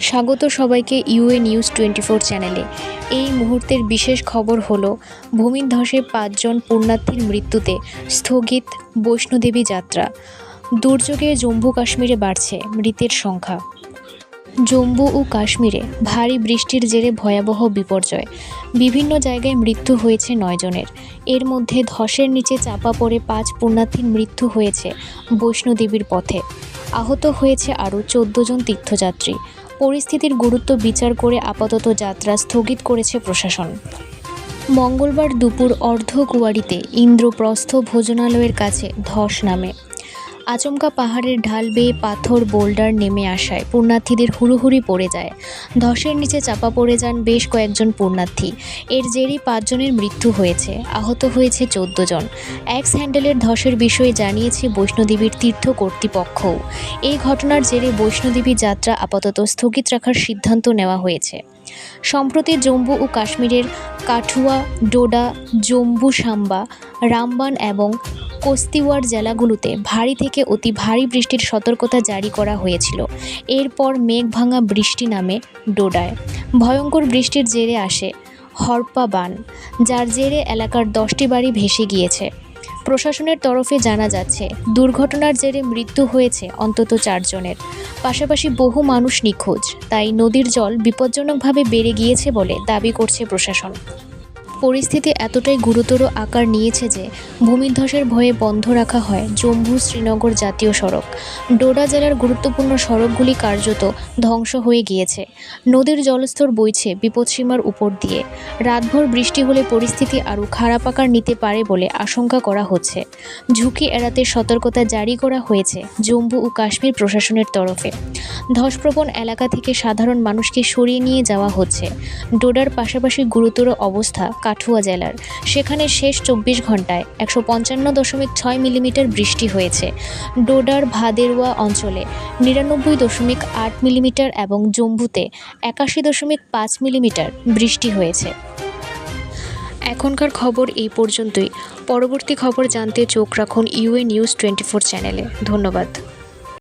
স্বাগত সবাইকে UA news twenty four চ্যানেলে। এই মুহূর্তের বিশেষ খবর হলো ভূমিধসে পাঁচজন পুণ্যার্থীর মৃত্যুতে স্থগিত বৈষ্ণোদেবী যাত্রা। দুর্যোগে জম্মু কাশ্মীরে বাড়ছে মৃতের সংখ্যা। জম্মু ও কাশ্মীরে ভারী বৃষ্টির জেরে ভয়াবহ বিপর্যয়। বিভিন্ন জায়গায় মৃত্যু হয়েছে নয় জনের। এর মধ্যে ধসের নিচে চাপা পড়ে পাঁচ পুণ্যার্থীর মৃত্যু হয়েছে বৈষ্ণোদেবীর পথে। আহত হয়েছে আরও চোদ্দ জন তীর্থযাত্রী। পরিস্থিতির গুরুত্ব বিচার করে আপাতত যাত্রা স্থগিত করেছে প্রশাসন। মঙ্গলবার দুপুর অর্ধকুয়ারিতে ইন্দ্রপ্রস্থ ভোজনালয়ের কাছে ধস নামে। আচমকা পাহাড়ের ঢাল বেয়ে পাথর, বোল্ডার নেমে আসায়। পুণ্যার্থীদের হুড়োহুড়ি পড়ে যায়। ধসের নিচে চাপা পড়ে যান বেশ কয়েকজন পুণ্যার্থী এর জেরেই পাঁচজনের মৃত্যু হয়েছে। আহত হয়েছে চোদ্দ জন। অ্যাক্স হ্যান্ডেলের ধসের বিষয়ে জানিয়েছে বৈষ্ণোদেবীর তীর্থ কর্তৃপক্ষও। এই ঘটনার জেরে বৈষ্ণোদেবী যাত্রা আপাতত স্থগিত রাখার সিদ্ধান্ত নেওয়া হয়েছে। সম্প্রতি জম্মু ও কাশ্মীরের কাঠুয়া, ডোডা জম্বু সাম্বা রামবান এবং কোস্তিওয়ার জেলাগুলোতে ভারী থেকে অতি ভারী বৃষ্টির সতর্কতা জারি করা হয়েছিল। এরপর মেঘভাঙা বৃষ্টি নামে ডোডায়। ভয়ঙ্কর বৃষ্টির জেরে আসে হরপা বান, যার জেরে এলাকার দশটি বাড়ি ভেসে গিয়েছে। প্রশাসনের তরফে জানা যাচ্ছে, দুর্ঘটনার জেরে মৃত্যু হয়েছে অন্তত চারজনের। পাশাপাশি বহু মানুষ নিখোঁজ, তাই নদীর জল বিপজ্জনকভাবে বেড়ে গিয়েছে বলে দাবি করছে প্রশাসন। পরিস্থিতি এতটাই গুরুতর আকার নিয়েছে যে ভূমিধ্বসের ভয়ে বন্ধ রাখা হয় জম্মু শ্রীনগর জাতীয় সড়ক। ডোডা জেলার গুরুত্বপূর্ণ সড়কগুলি কার্যত ধ্বংস হয়ে গিয়েছে। নদীর জলস্তর বইছে বিপদসীমার উপর দিয়ে। রাতভর বৃষ্টি হলে পরিস্থিতি আরও খারাপ আকার নিতে পারে বলে আশঙ্কা করা হচ্ছে। ঝুঁকি এড়াতে সতর্কতা জারি করা হয়েছে জম্মু ও কাশ্মীর প্রশাসনের তরফে। ধসপ্রবণ এলাকা থেকে সাধারণ মানুষকে সরিয়ে নিয়ে যাওয়া হচ্ছে। ডোডার পাশাপাশি গুরুতর অবস্থা কাঠুয়া জেলার। সেখানে শেষ চব্বিশ ঘন্টায় একশো পঞ্চান্ন দশমিক ছয় মিলিমিটার বৃষ্টি হয়েছে। ডোডার ভাদেরওয়া অঞ্চলে নিরানব্বই দশমিক আট মিলিমিটার এবং জম্বুতে একাশি দশমিক পাঁচ মিলিমিটার বৃষ্টি হয়েছে। এখনকার খবর এই পর্যন্তই। পরবর্তী খবর জানতে চোখ রাখুন ইউএ নিউজ টোয়েন্টি ফোর চ্যানেলে। ধন্যবাদ।